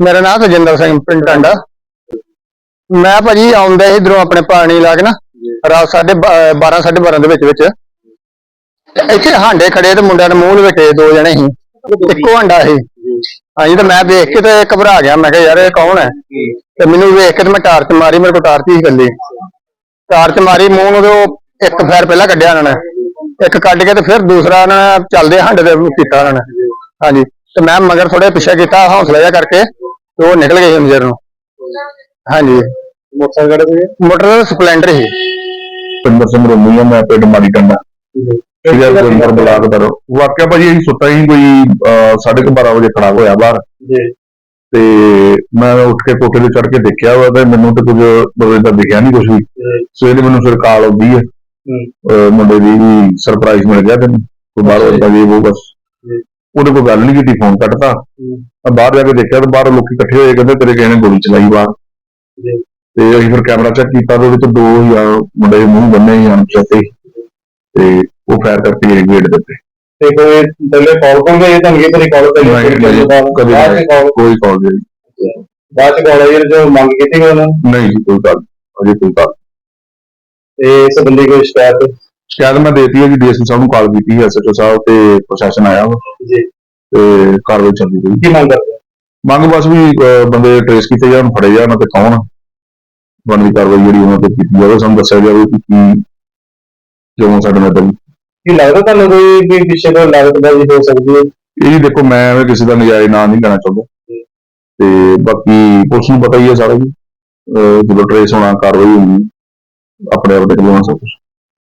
ਮੇਰਾ ਨਾਮ ਤਜਿੰਦਰ ਸਿੰਘ ਪਿੰਡ ਟਾਂਡਾ। ਮੈਂ ਭਾਜੀ ਆਉਂਦਾ ਸੀ ਇਧਰੋਂ ਆਪਣੇ ਪਾਣੀ ਲਾ ਕੇ ਨਾ ਰਾਤ ਸਾਢੇ 12 12:30 ਦੇ ਵਿੱਚ ਵਿੱਚ। ਇੱਥੇ ਹਾਂਡੇ ਖੜੇ ਤੇ ਮੁੰਡਿਆਂ ਨੇ ਮੂੰਹ ਲਵੇਟੇ ਦੋ ਜਣੇ ਸੀ। ਇੱਕੋ ਹੰਡਾ ਸੀ। ਹਾਂਜੀ ਤੇ ਮੈਂ ਦੇਖ ਕੇ ਤੇ ਘਬਰਾ ਗਿਆ। ਮੈਂ ਕਿਹਾ ਯਾਰ ਇਹ ਕੌਣ ਹੈ? ਤੇ ਮੈਨੂੰ ਵੇਖ ਕੇ ਤੇ ਮੈਂ ਟਾਰਚ ਮਾਰੀ ਮੇਰੇ ਕੋਲ ਟਾਰਚ ਹੀ ਗੱਲੀ। ਟਾਰਚ ਮਾਰੀ ਮੂੰਹ ਨੂੰ ਉਹ ਇੱਕ ਫੈਰ ਪਹਿਲਾਂ ਕੱਢਿਆ ਉਹਨਾਂ ਨੇ। ਇੱਕ ਕੱਢ ਕੇ ਤੇ ਫਿਰ ਦੂਸਰਾ ਉਹਨਾਂ ਨੇ ਚੱਲਦੇ ਹੰਡੇ ਦੇ ਕੀਤਾ ਉਹਨਾਂ ਨੇ। ਹਾਂਜੀ। ਤੇ ਮੈਂ ਮਗਰ ਥੋੜੇ ਪਿੱਛੇ ਕੀਤਾ ਹੌਸਲਾ ਜਿਹਾ ਕਰਕੇ। ਤੇ ਉਹ ਨਿਕਲ ਗਏ ਅੰਦਰ ਨੂੰ। ਹਾਂਜੀ। ਮੋਟਰਸਾਈਕਲ ਤੇ ਮੋਟਰ ਸਪਲੈਂਡਰ ਸੀ। ਪਿੰਦਰ ਸਿੰਘ ਰੋਮੀਆ ਮੈਂ ਪਿੰਡ ਮਾੜੀ ਟੰਡਾ ਸੀਗਾ ਗੁਰਮਰ ਬਲਾਕ ਦਾ ਵਾਕਿਆ ਭਾਜੀ ਅਸੀਂ ਸੁੱਤਾ ਹੀ ਕੋਈ 12:30 ਵਜੇ ਖੜਾ ਹੋਇਆ ਬਾਹਰ। ਜੀ। ਤੇ ਮੈਂ ਉੱਠ ਕੇ ਕੋਠੇ ਤੇ ਚੜ ਕੇ ਦੇਖਿਆ ਵਾ ਤੇ ਮੈਨੂੰ ਤੇ ਕੁਝ ਬਰੇ ਦਾ ਦਿਖਿਆ ਨਹੀਂ ਕੁਝ ਵੀ। ਸਵੇਰੇ ਮੈਨੂੰ ਫਿਰ ਕਾਲ ਆਉਂਦੀ ਹੈ। ਮੁੰਡੇ ਦੀ ਸਰਪ੍ਰਾਈਜ਼ ਮਿਲ ਗਿਆ ਤੈਨੂੰ। ਕੋਈ ਬਾਹਰੋਂ ਜੀ। ਉਹ ਬਸ। ਉਹਦੇ ਕੋਲ ਗੱਲ ਨਹੀਂ ਕੀਤੀ ਫੋਨ ਕੱਟਤਾ। ਮੈਂ ਬਾਹਰ ਜਾ ਕੇ ਦੇਖਿਆ ਤੇ ਬਾਹਰ ਲੋਕੀ ਇਕੱਠੇ ਹੋਏ ਕਹਿੰਦੇ ਤੇਰੇ ਕਿਸੇ ਨੇ ਗੋਲੀ ਚਲਾਈ ਬਾਹਰ। ਤੇ ਅਸੀਂ ਫਿਰ ਕੈਮਰਾ ਚੈੱਕ ਕੀਤਾ ਤੇ ਉਹਦੇ ਵਿੱਚ ਦੋ ਯਾਰ ਮੁੰਡੇ ਮੂੰਹ ਬੰਨੇ ਸੀ ਅਣਪਛਾਤੇ ਤੇ ਉਹ ਫਾਇਰ ਕਰਕੇ ਗੇਟ ਦੇ ਉੱਤੇ। ਤੇ ਕੋਈ ਪਹਿਲੇ ਕਾਲ ਕੋਲ ਗਏ ਤੁਹਾਨੂੰ ਕੀ ਤੇਰੀ ਕਾਲ ਚ ਕਾਲ ਕੋਈ ਕਾਲ ਨਹੀਂ ਬਾਅਦ ਚ ਕਾਲ ਆਈ ਜੋ ਮੰਗ ਕੀਤੀ ਉਹਨਾਂ? ਨਹੀਂ ਕੋਈ ਗੱਲ ਅਜੇ ਕੋਈ ਗੱਲ ਤੇ ਇਸ ਬੰਦੇ ਕੋਈ ਸ਼ਿਕਾਇਤ? ਸ਼ਾਇਦ ਮੈਂ ਦੇਤੀ ਹੈ ਜੀ ਡੀਐਸਪੀ ਸਾਹਿਬ ਨੂੰ ਕਾਲ ਕੀਤੀ ਹੈ ਐਸਐਚਓ ਸਾਹਿਬ ਤੇ ਪ੍ਰਸ਼ਾਸਨ ਆਇਆ ਵਾ। ਜੀ। ਤੇ ਕਾਰਵਾਈ ਚੱਲਦੀ ਪਈ। ਕੀ ਮੰਗ ਕਰਦੇ ਮੰਗ ਬਸ ਵੀ ਅਹ, ਬੰਦੇ ਟ੍ਰੇਸ ਕੀਤੇ ਜਾਣ ਫੜੇ ਜਾਣ ਤੇ ਕੌਣ ਬਣਦੀ ਕਾਰਵਾਈ ਜਿਹੜੀ ਉਹਨਾਂ ਤੇ ਕੀਤੀ ਜਾਵੇ ਸਾਨੂੰ ਦੱਸਿਆ ਜਾਵੇ ਕਿ ਕੀ ਕਿਉਂ ਸਾਡੇ ਨਾਲ ਏਦਾਂ ਕੀ ਲੱਗਦਾ ਤੁਹਾਨੂੰ ਕੋਈ ਵੀ ਪਿੱਛੇ ਤੋਂ ਲਾਗਤਬਾਜ਼ੀ ਹੋ ਸਕਦੀ ਹੈ? ਇਹ ਜੀ ਦੇਖੋ ਮੈਂ ਐਵੇਂ ਕਿਸੇ ਦਾ ਨਜਾਇਜ਼ ਨਾਂ ਨਹੀਂ ਲੈਣਾ ਚਾਹੁੰਦਾ। ਤੇ ਬਾਕੀ ਪੁਲਿਸ ਨੂੰ ਪਤਾ ਹੀ ਹੈ ਸਾਰਾ ਜੀ ਅਹ, ਜਦੋਂ ਟ੍ਰੇਸ ਹੋਣਾ ਕਾਰਵਾਈ ਹੋਣੀ ਆਪਣੇ ਆਪ ਦੇ ਕੋਲ ਸਭ ਕੁਛ